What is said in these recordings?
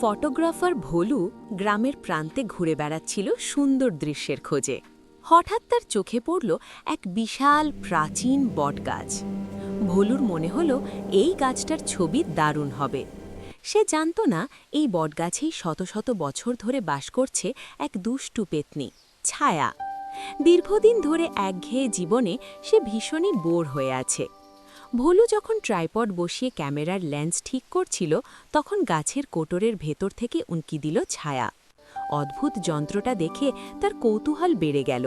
Photographer Bholu গ্রামের প্রান্তে ঘুরে বেড়াচ্ছিল সুন্দর দৃশ্যের খোঁজে। হঠাৎ তার চোখে পড়ল এক বিশাল প্রাচীন বটগাছ। ভোলুর মনে হলো, এই গাছটার ছবি দারুণ হবে। সে জানত না, এই বটগাছেই শত শত বছর ধরে বাস করছে এক দুষ্টু পেতনি, ছায়া। দীর্ঘদিন ধরে একঘেয়ে জীবনে সে ভীষণই বোর হয়ে আছে। ভোলু যখন ট্রাইপড বসিয়ে ক্যামেরার লেন্স ঠিক করছিল, তখন গাছের কোটরের ভেতর থেকে উনকি দিল ছায়া। অদ্ভুত যন্ত্রটা দেখে তার কৌতূহল বেড়ে গেল।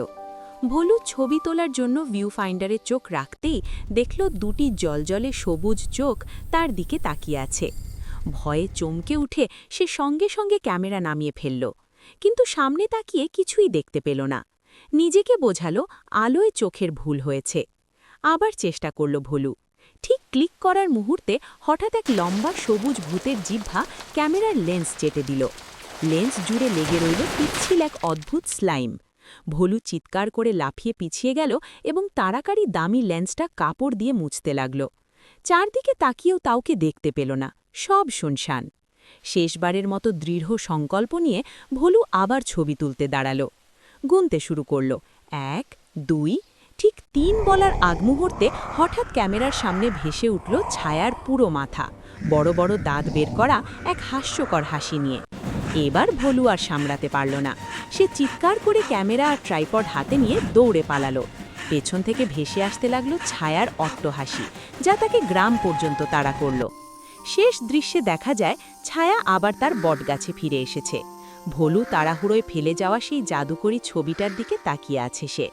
ভোলু ছবি তোলার জন্য ভিউ ফাইন্ডারে চোখ রাখতেই দেখল দুটি জলজলে সবুজ চোখ তার দিকে তাকিয়ে আছে। ভয়ে চমকে উঠে সে সঙ্গে সঙ্গে ক্যামেরা নামিয়ে ফেলল, কিন্তু সামনে তাকিয়ে কিছুই দেখতে পেল না। নিজেকে বোঝালো, আলোয় চোখের ভুল হয়েছে। আবার চেষ্টা করল ভোলু। ঠিক ক্লিক করার মুহূর্তে হঠাৎ এক লম্বা সবুজ ভূতের জিহ্বা ক্যামেরার লেন্স চেটে দিল। লেন্স জুড়ে লেগে রইল পিচ্ছিল এক অদ্ভুত স্লাইম। ভোলু চিৎকার করে লাফিয়ে পিছিয়ে গেল এবং তাড়াতাড়ি দামি লেন্সটা কাপড় দিয়ে মুছতে লাগল। চারদিকে তাকিয়েও তাওকে দেখতে পেল না। সব শুনশান। শেষবারের মতো দৃঢ় সংকল্প নিয়ে ভোলু আবার ছবি তুলতে দাঁড়াল। গুনতে শুরু করল। এক, দুই ঠিক তিন বলার আগ মুহূর্তে হঠাৎ ক্যামেরার সামনে ভেসে উঠল ছায়ার পুরো মাথা। বড় বড় দাঁত বের করা এক হাস্যকর হাসি নিয়ে। এবার ভোলু আর সামলাতে পারল না। সে চিৎকার করে ক্যামেরা আর ট্রাইপড হাতে নিয়ে দৌড়ে পালালো। পেছন থেকে ভেসে আসতে লাগল ছায়ার অট্টহাসি যা তাকে গ্রাম পর্যন্ত তাড়া করল। শেষ দৃশ্যে দেখা যায়, ছায়া আবার তার বটগাছে ফিরে এসেছে। ভলু তাড়াহুড়োয় ফেলে যাওয়া সেই জাদুকরি ছবিটার দিকে তাকিয়ে আছে সে।